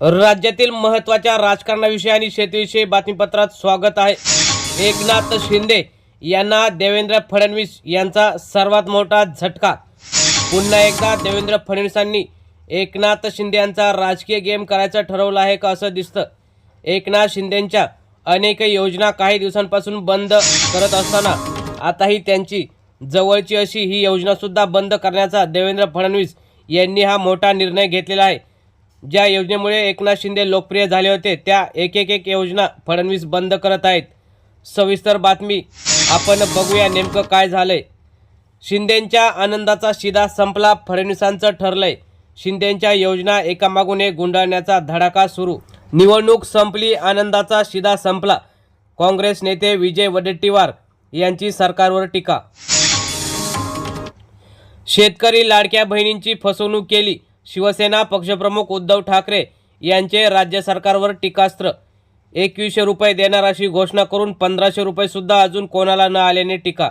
राज्यातील महत्त्वाच्या राजकारणाविषयी आणि शेतीविषयी बातमीपत्रात स्वागत आहे. एकनाथ शिंदे यांना देवेंद्र फडणवीस यांचा सर्वात मोठा झटका. पुन्हा एकदा देवेंद्र फडणवीसांनी एकनाथ शिंदे यांचा राजकीय गेम करायचं ठरवलं आहे का असं दिसतं. एकनाथ शिंदेंच्या अनेक योजना काही दिवसांपासून बंद करत असताना आताही त्यांची जवळची अशी ही योजनासुद्धा बंद करण्याचा देवेंद्र फडणवीस यांनी हा मोठा निर्णय घेतलेला आहे. ज्या योजनेमुळे एकनाथ शिंदे लोकप्रिय झाले होते त्या एक एक एक योजना फडणवीस बंद करत आहेत. सविस्तर बातमी आपण बघूया नेमकं काय झालंय. शिंदेंच्या आनंदाचा शिदा संपला फडणवीसांचं ठरलंय. शिंदेंच्या योजना एकामागून एक गुंडाळण्याचा धडाका सुरू. निवडणूक संपली आनंदाचा शिदा संपला. काँग्रेस नेते विजय वडेट्टीवार यांची सरकारवर टीका. शेतकरी लाडक्या बहिणींची फसवणूक केली. शिवसेना पक्षप्रमुख उद्धव ठाकरे यांचे राज्य सरकारवर टीकास्त्र. एकवीसशे रुपये देणार अशी घोषणा करून पंधराशे रुपये सुद्धा अजून कोणाला न आल्याने टीका.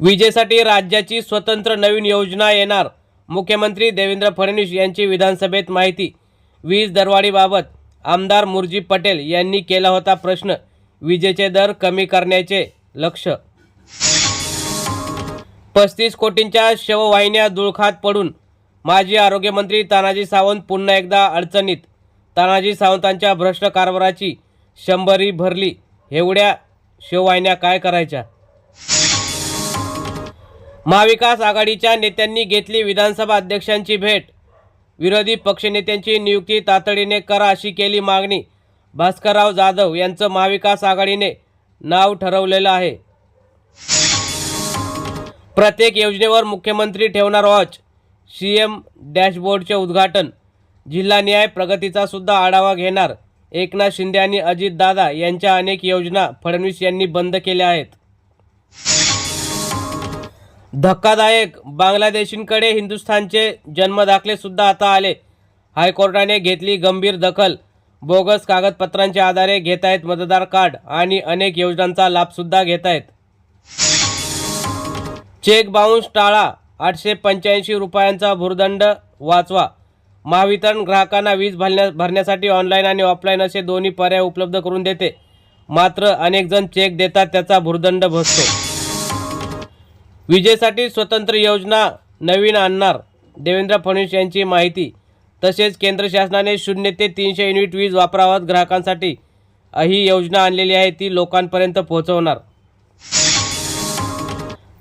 विजेसाठी राज्याची स्वतंत्र नवीन योजना येणार मुख्यमंत्री देवेंद्र फडणवीस यांची विधानसभेत माहिती. वीज दरवाढीबाबत आमदार मुरजी पटेल यांनी केला होता प्रश्न. विजेचे दर कमी करण्याचे लक्ष पस्तीस कोटींच्या शववाहिन्या दुळखात पडून माजी आरोग्यमंत्री तानाजी सावंत पुन्हा एकदा अडचणीत. तानाजी सावंतांच्या भ्रष्ट कारभाराची शंभरी भरली. एवढ्या शिववाहिन्या काय करायच्या? महाविकास आघाडीच्या नेत्यांनी घेतली विधानसभा अध्यक्षांची भेट. विरोधी पक्षनेत्यांची नियुक्ती तातडीने करा अशी केली मागणी. भास्करराव जाधव यांचं महाविकास आघाडीने नाव ठरवलेलं आहे. प्रत्येक योजनेवर मुख्यमंत्री ठेवणार वॉच सी एम डॅशबोर्डचे उद्घाटन जिल्हा न्याय प्रगतीचा सुद्धा आढावा घेणार एकनाथ शिंदे आणि अजितदादा यांच्या अनेक योजना फडणवीस यांनी बंद केल्या आहेत. धक्कादायक बांगलादेशींकडे हिंदुस्थानचे जन्मदाखले सुद्धा आता आले. हायकोर्टाने घेतली गंभीर दखल. बोगस कागदपत्रांच्या आधारे घेत आहेत मतदार कार्ड आणि अनेक योजनांचा लाभसुद्धा घेत आहेत चेक बाउन्स टाळा. आठशे पंच्याऐंशी रुपयांचा भूर्दंड वाचवा. महावितरण ग्राहकांना वीज भरण्या भरण्यासाठी ऑनलाईन आणि ऑफलाईन असे दोन्ही पर्याय उपलब्ध करून देते. मात्र अनेक जण चेक देतात त्याचा भूर्दंड बसतो विजेसाठी स्वतंत्र योजना नवीन आणणार देवेंद्र फडणवीस यांची माहिती. तसेच केंद्र शासनाने शून्य ते तीनशे युनिट वीज वापरावात ग्राहकांसाठी. ही योजना आणलेली आहे ती लोकांपर्यंत पोहोचवणार.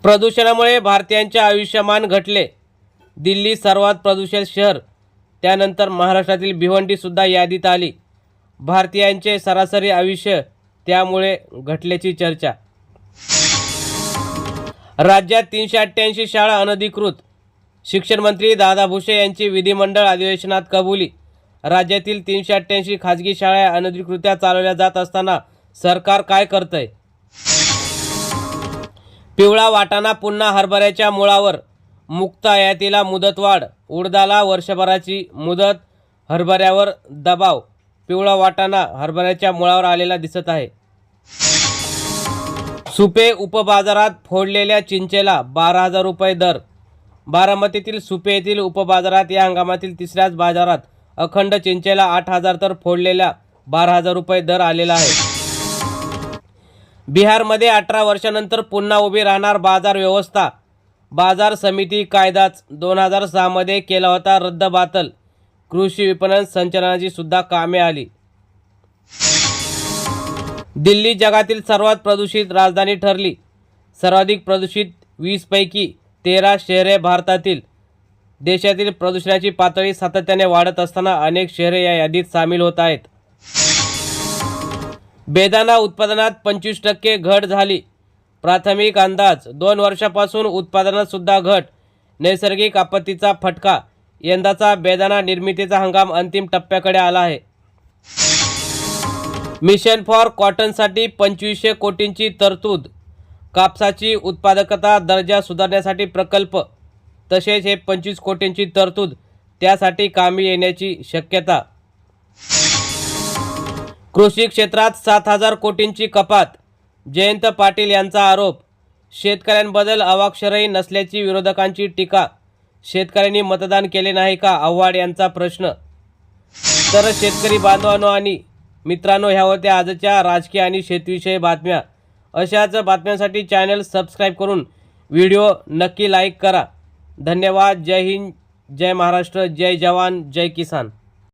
प्रदूषणामुळे भारतीयांचे आयुष्यमान घटले. दिल्ली सर्वात प्रदूषित शहर. त्यानंतर महाराष्ट्रातील भिवंडीसुद्धा यादीत आली. भारतीयांचे सरासरी आयुष्य त्यामुळे घटल्याची चर्चा. राज्यात तीनशे अठ्ठ्याऐंशी शाळा अनधिकृत. शिक्षण मंत्री दादा भुसे यांची विधिमंडळ अधिवेशनात कबुली. राज्यातील तीनशे अठ्ठ्याऐंशी खाजगी शाळा अनधिकृत्या चालवल्या जात असताना सरकार काय करतंय? पिवळा वाटाणा पुन्हा हरभऱ्याच्या मुळावर. मुक्त आयातीला मुदतवाढ. उडदाला वर्षभराची मुदत. हरभऱ्यावर दबाव. पिवळा वाटाणा हरभऱ्याच्या मुळावर आलेला दिसत आहे. सुपे उपबाजारात फोडलेल्या चिंचेला बारा हजार रुपये दर. बारामतीतील सुपे येथील उपबाजारात या हंगामातील तिसऱ्याच बाजारात अखंड चिंचेला आठ हजार तर फोडलेल्या बारा हजार रुपये दर आलेला आहे. बिहारमध्ये अठरा वर्षानंतर पुन्हा उभी राहणार बाजार व्यवस्था. बाजार समिती कायदाच दोन हजार सहामध्ये केला होता रद्द बातल. कृषी विपणन संचालनाची सुद्धा कामे आली. दिल्ली जगातील सर्वात प्रदूषित राजधानी ठरली. सर्वाधिक प्रदूषित वीसपैकी तेरा शहरे भारतातील. देशातील प्रदूषणाची पातळी सातत्याने वाढत असताना अनेक शहरे या यादीत सामील होत आहेत. बेदाना उत्पादनात पंचवीस टक्के घट झाली. प्राथमिक अंदाज दोन वर्षापासून उत्पादनात सुद्धा घट नैसर्गिक आपत्तीचा फटका यंदाचा बेदाना निर्मितीचा हंगाम अंतिम टप्प्याकडे आला आहे. मिशन फॉर कॉटनसाठी पंचवीसशे कोटींची तरतूद कापसाची उत्पादकता दर्जा सुधारण्यासाठी प्रकल्प तसेच हे पंचवीस कोटींची तरतूद त्यासाठी कामी येण्याची शक्यता कृषी क्षेत्रात सात हजार कोटींची कपात. जयंत पाटील यांचा आरोप शेतकऱ्यांबद्दल अवाक्षरही नसल्याची विरोधकांची टीका शेतकऱ्यांनी मतदान केले नाही का? आव्हाड यांचा प्रश्न. तर शेतकरी बांधवांनो आणि मित्रांनो ह्या होत्या आजच्या राजकीय आणि शेतीविषयी बातम्या. अशाच बातम्यांसाठी चॅनल सबस्क्राईब करून व्हिडिओ नक्की लाईक करा. धन्यवाद. जय हिंद. जय महाराष्ट्र. जय जवान. जय किसान.